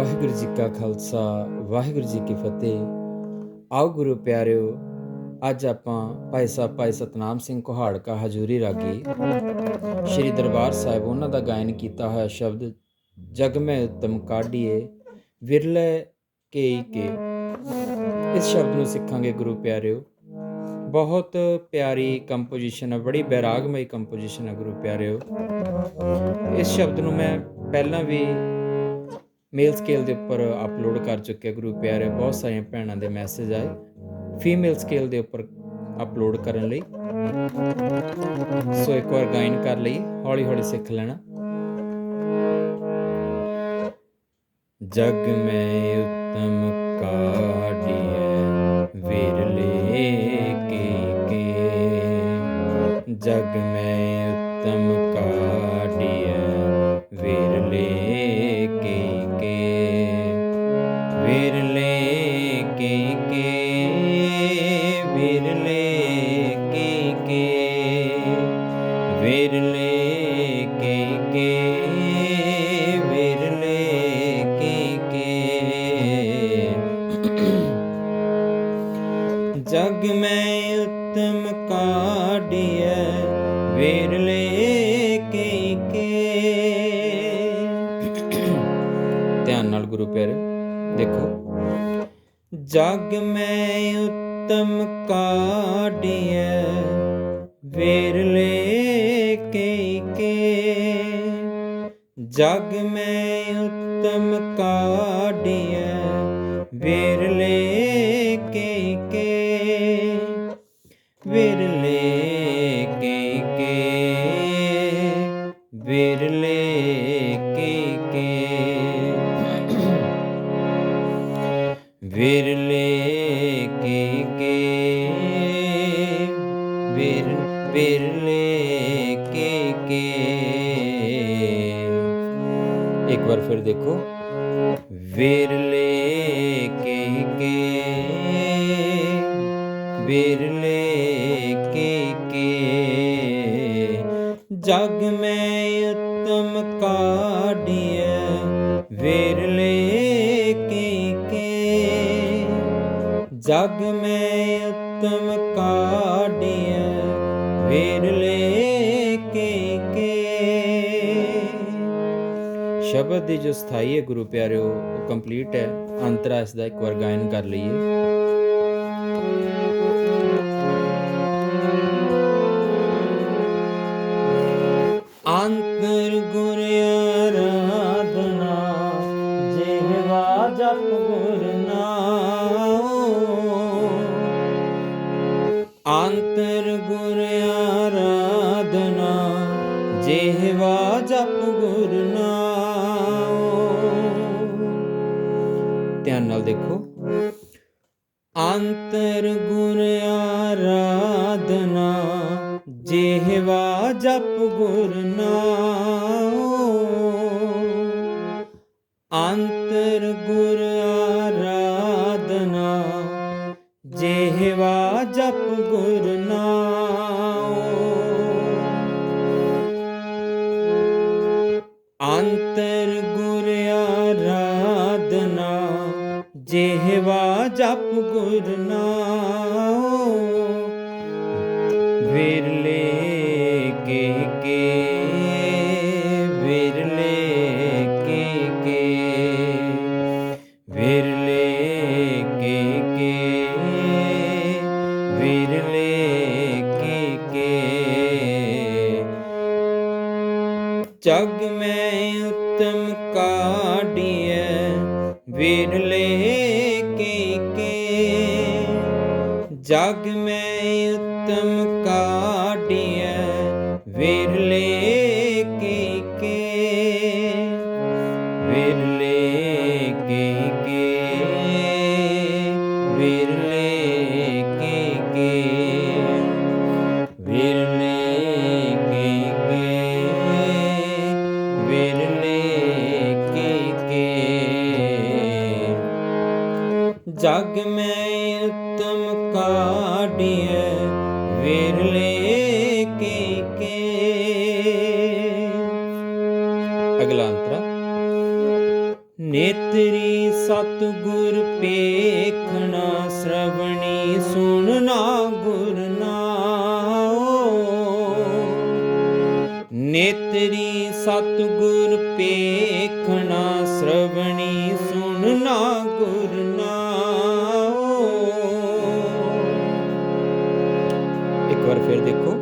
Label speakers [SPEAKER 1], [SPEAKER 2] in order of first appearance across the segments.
[SPEAKER 1] ਵਾਹਿਗੁਰੂ ਜੀ ਕਾ ਖਾਲਸਾ, ਵਾਹਿਗੁਰੂ ਜੀ ਕੀ ਫਤਿਹ। ਆਓ ਗੁਰੂ ਪਿਆਰਿਓ, ਅੱਜ ਆਪਾਂ ਭਾਈ ਸਾਹਿਬ, ਭਾਈ ਸਤਨਾਮ ਸਿੰਘ ਕੁਹਾੜਕਾ ਹਜੂਰੀ ਰਾਗੀ ਸ਼੍ਰੀ ਦਰਬਾਰ ਸਾਹਿਬ, ਉਹਨਾਂ ਦਾ ਗਾਇਨ ਕੀਤਾ ਹੋਇਆ ਸ਼ਬਦ, ਜਗ ਮੈਂ ਉਤਮ ਕਾਢੀਏ, ਵਿਰਲੇ ਕੇਈ ਕੇ। ਇਸ ਸ਼ਬਦ ਨੂੰ ਸਿੱਖਾਂਗੇ ਗੁਰੂ ਪਿਆਰਿਓ। ਬਹੁਤ ਪਿਆਰੀ ਕੰਪੋਜੀਸ਼ਨ ਹੈ, ਬੜੀ ਬੈਰਾਗਮਈ ਕੰਪੋਜੀਸ਼ਨ ਹੈ ਗੁਰੂ ਪਿਆਰਿਓ। ਇਸ ਸ਼ਬਦ ਨੂੰ ਮੈਂ ਪਹਿਲਾਂ ਵੀ ਮੇਲ ਸਕੇਲ ਦੇ ਉੱਪਰ ਅਪਲੋਡ ਕਰ ਚੁੱਕਿਆ ਗੁਰੂ ਪਿਆਰੇ, ਬਹੁਤ ਸਾਰੀਆਂ ਭੈਣਾਂ ਦੇ ਮੈਸੇਜ ਆਏ। ਫੀਮੇਲ ਸਕੇਲ ਦੇ ਉੱਪਰ ਅਪਲੋਡ ਕਰਨ ਲਈ। ਸੋ ਇੱਕ ਵਾਰ ਗਾਇਨ ਕਰ ਲਈ, ਹੌਲੀ ਹੌਲੀ ਸਿੱਖ ਲੈਣਾ। ਜਗ ਮੈਂ ਉਤਮ ਕਾਢੀਐ, ਵਿਰਲੇ ਕੇ ਕੇ। ਜਗ ਮੈਂ ਉਤਮ ਕਾਢੀਐ ਜਗ ਮੈਂ ਉਤਮ ਕਾਢੀਐ, ਵਿਰਲੇ ਕੇ ਕੇ। ਧਿਆਨ ਨਾਲ ਗੁਰੂ ਪਿਆਰੇ, ਦੇਖੋ। ਜਗ ਮੈਂ ਉਤਮ ਕਾਢੀਐ, ਵਿਰਲੇ ਕੇ ਕੇ। ਜਗ ਮੈਂ ਉਤਮ ਕਾਢੀਐ ਵਿਰਲੇ ਕੇ ਕੇ ਵਿਰਲੇ ਕੇ ਕੇ ਵਿਰਲੇ ਵਿਰਲੇ ਕੇ ਕੇ ਵਿਰਲੇ ਕੇ ਕੇ। ਜਗ ਮੈਂ ਉਤਮ ਕਾਢੀਐ ਵਿਰਲੇ ਕੇ ਕੇ। ਜਗ ਮੈਂ ਉਤਮ ਕਾਢੀਐ ਵਿਰਲੇ ਸ਼ਬਦ ਦੀ ਜੋ ਸਥਾਈ ਹੈ ਗੁਰੂ ਪਿਆਰਿਓ, ਉਹ ਕੰਪਲੀਟ ਹੈ। ਅੰਤਰਾ ਇਸ ਦਾ ਇੱਕ ਵਾਰ ਗਾਇਨ ਕਰ ਲਈਏ। ਧਿਆਨ ਨਾਲ ਦੇਖੋ। ਅੰਤਰ ਗੁਰ ਆਰਾਧਨਾ ਜਿਹਵਾ ਜਪ ਗੁਰ ਵਿਰਲੇ ਕੇ ਕੇ, ਵਿਰਲੇ ਕੇ ਕੇ, ਵਿਰਲੇ ਕੇ ਕੇ, ਵਿਰਲੇ ਕੇ ਕੇ। ਜਗ ਮੈਂ ਉਤਮ ਕਾਢੀਐ, ਵਿਰਲੇ ਕੇ ਕੇ ਜਗ ਮੈਂ ਉਤਮ ਕਾਢੀਐ ਵਿਰਲੇ ਕੇ ਕੇ ਵਿਰਲੇ ਕੇ ਕੇ ਵਿਰਲੇ ਕੇ ਕੇ ਵਿਰਲੇ ਕੇ ਕੇ ਵਿਰਲੇ ਕੇ ਕੇ ਜਗ ਮੈਂ ਉਤਮ ਕਾਢੀਐ ਨੇਤਰੀ ਸਤਿਗੁਰ ਪੇਖਣਾ, ਸ਼ਰਵਣੀ ਸੁਣਨਾ ਗੁਰਨਾ ਇੱਕ ਵਾਰ ਫਿਰ ਦੇਖੋ।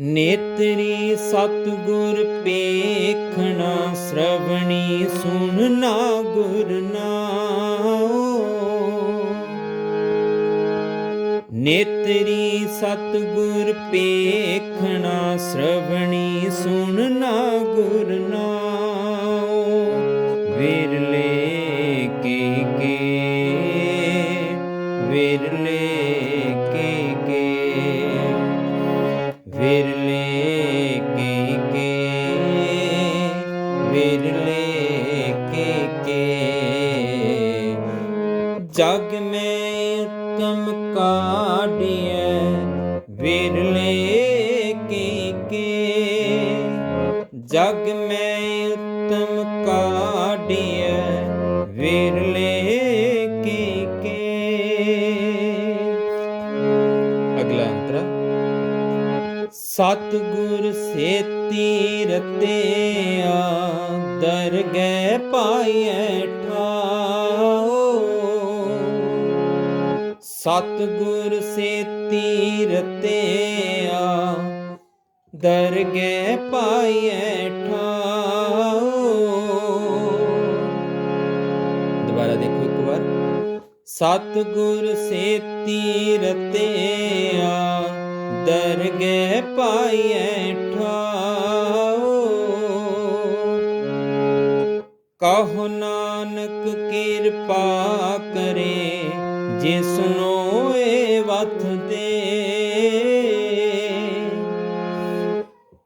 [SPEAKER 1] ਨੇਤਰੀ ਸਤਿਗੁਰ ਪੇਖਣਾ, ਸ਼ਰਵਣੀ ਸੁਣਨਾ ਗੁਰਨਾ ਨੇਤਰੀ ਸਤਿਗੁਰ ਪੇਖਣਾ ਸ਼ਰਵਣੀ ਸੁਣਨਾ ਗੁਰ ਨਾਉ। ਵਿਰਲੇ ਕੀ ਕੀ ਵਿਰਲੇ ਵਿਰਲੇ ਕੀ। ਜਗ ਮੈਂ ਉਤਮ ਕਾਢਿਐ ਵਿਰਲੇ ਕੀ ਕੀ। ਅਗਲਾ ਅੰਤਰਾ ਸਤਿਗੁਰ ਸੇਤੀ ਰਤਿਆ, ਦਰਗਹਿ ਪਾਈਐ ਠਾਓ ਸਤਿਗੁਰ ਸੇ ਰਤਿਆ ਦਰਗਹਿ ਪਾਈਐ ਠਾਓ ਦੁਬਾਰਾ ਦੇਖੋ ਇੱਕ ਵਾਰ। ਸਤਿਗੁਰ ਸੇਤੀ ਰਤਿਆ ਦਰਗਹਿ ਪਾਈਐ ਠਾਓ ਕਹੋ ਨਾਨਕ ਕਿਰਪਾ ਕਰ ਜਿਸਨੋ ਏ ਵਥ ਦੇ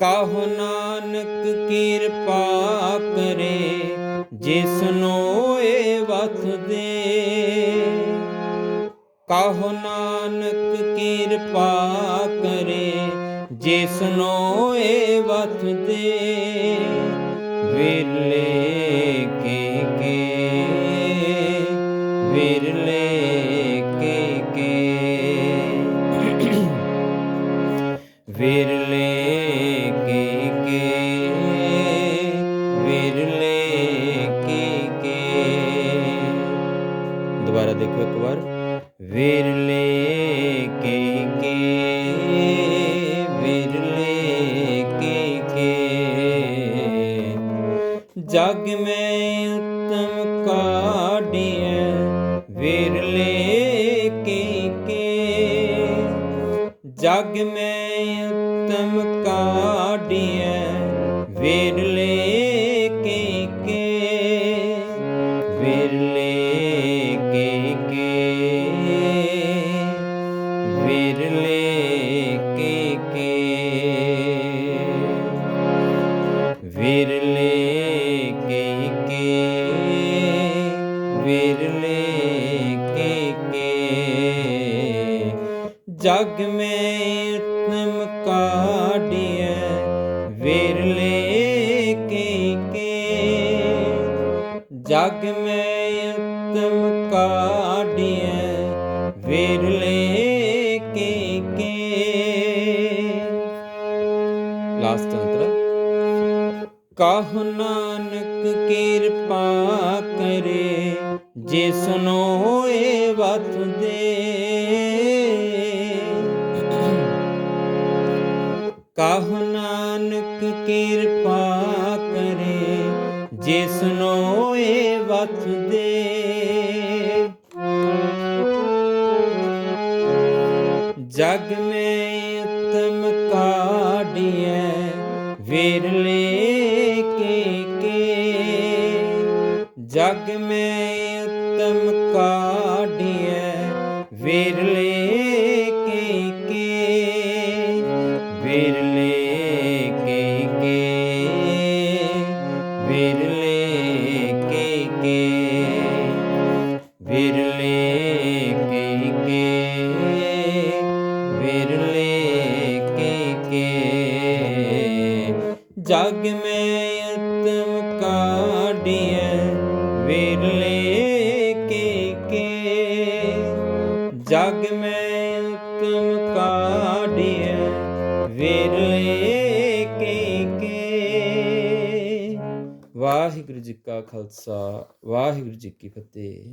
[SPEAKER 1] ਕਹੋ ਨਾਨਕ ਕਿਰਪਾ ਕਰੇ ਜਿਸਨੋ ਏ ਵਥ ਦੇ ਕਹੋ ਨਾਨਕ ਕਿਰਪਾ ਕਰੇ ਜਿਸਨੋ ਏ ਵਥ ਦੇ ਵਿਰਲੇ ਕੀ ਕੀ ਵਿਰਲੇ ਕੀ ਕੀ। ਜਗ ਮੈਂ ਉਤਮ ਕਾਢਿਐ ਵਿਰਲੇ ਵਿਰਲੇ ਕੀ ਕੀ। ਜਗ ਮੈਂ ਉਤਮ ਕਾਢਿਐ ਵਿਰਲੇ ਕੀ ਕੀ। ਲਾਸਟ ਅੰਤਰਾ ਕਹ ਨਾਨਕ ਕਿਰਪਾ ਕਰੇ ਜਿਸਨੋ ਏ ਵਤ ਦੇ। ਕਹ ਨਾਨਕ ਕਿਰਪਾ ਕਰੇ, ਜਿਸਨੋ ਏ ਵਤ ਜਗ ਮੇ ਉਤਮ ਕਾਢਿਐ, ਵਿਰਲੇ ਕੀ ਕੀ। ਜਗ ਮੈਂ ਉਤਮ ਕਾਢਿਐ, ਵਿਰਲੇ ਕੀ ਕੀ। ਵਿਰਲੇ ਵੇਰਲੇ ਕੇ ਕੇ ਜਗ ਮੈਂ ਉਤਮ ਕਾਢਿਐ ਵੇਰਲੇ ਕੇ ਕੇ। ਵਾਹਿਗੁਰੂ ਜੀ ਕਾ ਖਾਲਸਾ, ਵਾਹਿਗੁਰੂ ਜੀ ਕੀ ਫਤਿਹ।